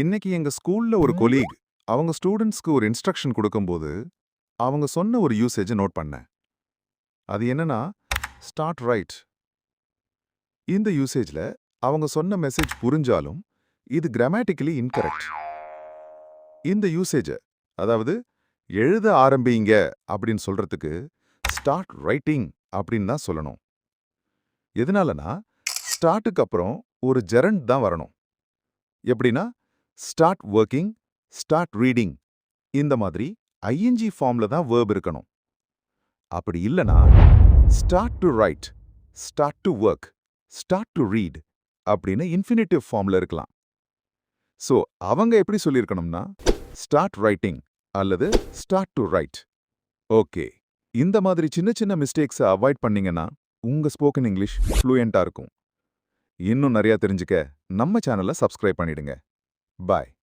இன்னைக்கு எங்க ஸ்கூல்ல ஒரு கொலீக் அவங்க ஸ்டூடெண்ட்ஸ்க்கு ஒரு இன்ஸ்ட்ரக்ஷன் கொடுக்கும்போது அவங்க சொன்ன ஒரு யூசேஜை நோட் பண்ணேன். அது என்னன்னா ஸ்டார்ட் ரைட். இந்த யூசேஜ்ல அவங்க சொன்ன மெசேஜ் புரிஞ்சாலும் இது கிராமட்டிக்கலி இன்கரெக்ட். இந்த யூசேஜ அதாவது எழுத ஆரம்பிங்க அப்படின்னு சொல்றதுக்கு ஸ்டார்ட் ரைட்டிங் அப்படின்னு தான் சொல்லணும். எதனாலனா ஸ்டார்ட்டுக்கு அப்புறம் ஒரு ஜெரண்ட் தான் வரணும். எப்படின்னா ஸ்டார்ட் ஒர்க்கிங் ஸ்டார்ட் ரீடிங் இந்த மாதிரி ஐஎன்ஜி ஃபார்ம்ல தான் வேர்ப் இருக்கணும். அப்படி இல்லனா start to write start to work start to read அப்படின்னு இன்ஃபினிட்டிவ் ஃபார்ம்ல இருக்கலாம். சோ அவங்க எப்படி சொல்லியிருக்கணும்னா ஸ்டார்ட் ரைட்டிங் அல்லது ஸ்டார்ட் டு ரைட் ஓகே இந்த மாதிரி சின்ன சின்ன மிஸ்டேக்ஸை அவாய்ட் பண்ணீங்கன்னா உங்க ஸ்போக்கன் இங்கிலீஷ் ஃப்ளூயண்டா இருக்கும். இன்னும் நிறைய தெரிஞ்சுக்க நம்ம சேனலை சப்ஸ்கிரைப் பண்ணிடுங்க. Bye.